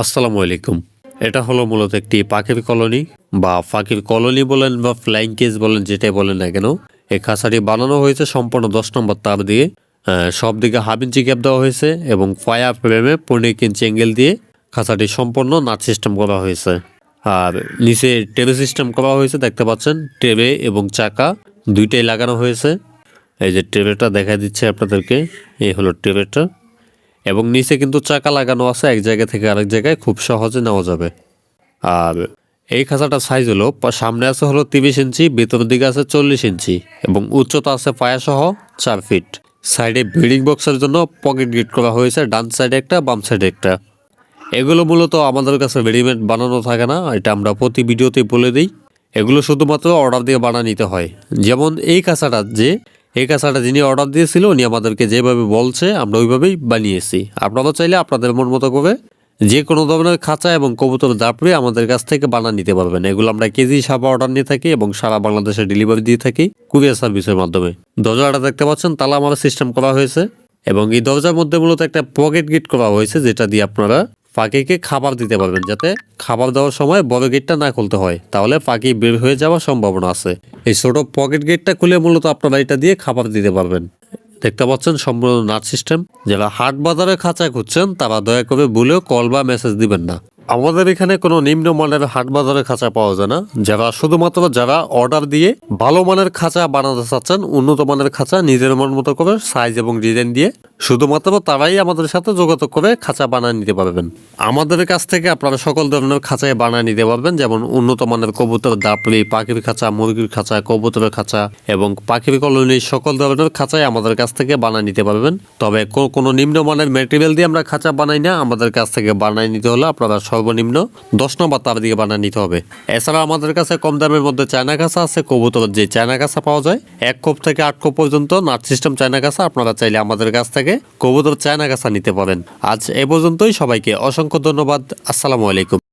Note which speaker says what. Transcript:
Speaker 1: আসসালামু আলাইকুম। এটা হলো মূলত একটি পাখির কলোনি বা পাখির কলোনি বলেন বা ফ্লাইং কেজ বলেন যেটাই বলেন না কেন। এই খাঁচাটি বানানো হয়েছে সম্পূর্ণ দশ নম্বর তার দিয়ে। সব দিকে হাফ ইঞ্চি গ্যাপ দেওয়া হয়েছে এবং ফায়ার ফ্রেমে পনেরো ইঞ্চি অ্যাঙ্গেল দিয়ে খাঁচাটি সম্পূর্ণ নাট সিস্টেম করা হয়েছে। আর নিচে টেবে সিস্টেম করা হয়েছে, দেখতে পাচ্ছেন? টেবে এবং চাকা দুইটাই লাগানো হয়েছে। এই যে ট্রেবেটা দেখা দিচ্ছে আপনাদেরকে, এই হলো ট্রেবেটা এবং নিচে কিন্তু চাকা লাগানো আছে, এক জায়গা থেকে আরেক জায়গায় খুব সহজে নেওয়া যাবে। আর এই খাঁচাটার সাইজ হলো সামনে আছে হলো তিরিশ ইঞ্চি, ভিতরের দিকে আছে চল্লিশ ইঞ্চি এবং উচ্চতা আছে পায়া সহ চার ফিট সাইডে ব্রিডিং বক্সের জন্য পকেট গেট করা হয়েছে, ডান সাইডে একটা, বাম সাইডে একটা। এগুলো মূলত আমাদের কাছে রেডিমেড বানানো থাকে না, এটা আমরা প্রতি ভিডিওতে বলে দিই। এগুলো শুধুমাত্র অর্ডার দিয়ে বানা নিতে হয়। যেমন এই কাঁচাটা যে এই কাঁচাটা যিনি অর্ডার দিয়েছিল, উনি আমাদেরকে যেভাবে বলছে, আমরা ওইভাবেই বানিয়েছি। আপনারা চাইলে আপনাদের মন মতো করে যে কোনো ধরনের খাঁচা এবং কবুতর দাপড়ে আমাদের কাছ থেকে বানা নিতে পারবেন। এগুলো আমরা কেজি হিসাবে অর্ডার নিয়ে থাকি এবং সারা বাংলাদেশে ডেলিভারি দিয়ে থাকি কুরিয়ার সার্ভিসের মাধ্যমে। দরজাটা দেখতে পাচ্ছেন, তালা আমার সিস্টেম করা হয়েছে এবং এই দরজার মধ্যে মূলত একটা পকেট গেট করা হয়েছে, যেটা দিয়ে আপনারা পাখিকে খাবার দিতে পারবেন যাতে খাবার দেওয়ার সময় বড় গেটটা না খুলতে হয়। তাহলে পাখি বের হয়ে যাওয়ার সম্ভাবনা আছে। এই ছোট পকেট গেটটা খুলে মূলত আপনারা এটা দিয়ে খাবার দিতে পারবেন। দেখতে পাচ্ছেন সম্পূর্ণ নাট সিস্টেম। যারা হাট বাজারে খাঁচা খুঁজছেন, তারা দয়া করে ভুলেও কল বা মেসেজ দিবেন না। আমাদের এখানে কোনো নিম্ন মানের হাট বাজারে খাঁচা পাওয়া যায় না। যারা শুধুমাত্র যারা অর্ডার দিয়ে ভালো মানের খাঁচা বানাতে চাচ্ছেন, উন্নত মানের খাঁচা নিজের মন মতো করে, সাইজ এবং ডিজাইন দিয়ে শুধুমাত্র তারাই আমাদের সাথে যোগাযোগ করে খাঁচা বানিয়ে নিতে পারবেন। আমাদের কাছ থেকে আপনারা সকল ধরনের খাঁচায় বানিয়ে নিতে পারবেন, যেমন উন্নত মানের কবুতর, দাপড়ি, পাখির খাঁচা, মুরগির খাঁচা, কবুতরের খাঁচা এবং পাখির কলোনির সকল ধরনের খাঁচাই আমাদের কাছ থেকে বানিয়ে নিতে পারবেন। তবে কোনো নিম্নমানের ম্যাটেরিয়াল দিয়ে আমরা খাঁচা বানাই না, আমাদের কাছ থেকে বানিয়ে নিতে হলে আপনারা সর্বনিম্ন দশ নম্বর তার দিকে বানিয়ে নিতে হবে। এছাড়া আমাদের কাছে কম দামের মধ্যে চায়না কাঁচা আছে, কবুতরের যে চায়না কাঁচা পাওয়া যায়, এক কোপ থেকে আট কোপ পর্যন্ত নাট সিস্টেম চায়না কাঁচা আপনারা চাইলে আমাদের কাছ থেকে কবুতর চায়না গাছা নিতে পারেন। আজ এ পর্যন্তই। সবাইকে অসংখ্য ধন্যবাদ। আসসালামু আলাইকুম।